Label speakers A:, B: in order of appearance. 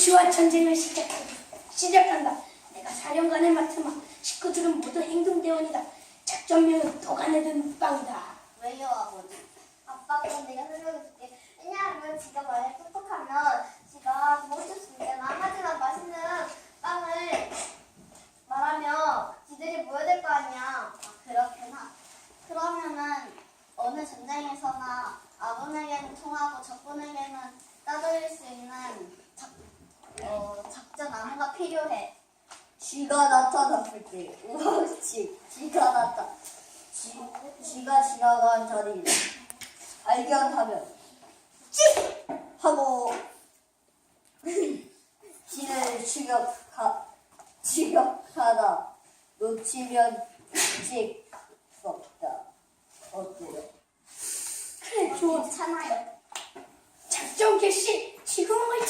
A: 시와 전쟁을 시작한다. 시작한다. 내가 사령관을 맡으마 식구들은 모두 행동대원이다. 작전명은 도가내든 빵이다.
B: 왜요 아버지? 아빠 그럼 내가 설명해줄게 왜냐하면 지가 만약 똑똑하면 지가 수 있잖아 하지만 맛있는 빵을 말하면 지들이 모여야 될거 아니야 아 그렇구나 그러면은 어느 전쟁에서나 아군에게는 통하고 적군에게는 따돌릴 수 있는 작, 어, 안무가 필요해 쥐가 나타났을 때 우와치 쥐가 나타 쥐, 쥐가 지나간 자리를 발견하면 찍 하고 쥐를 추격하 추격하다 놓치면 찍 없다 어때요?
A: 그래 좋아.
B: 괜찮아요.
A: 작전 개시 지금을.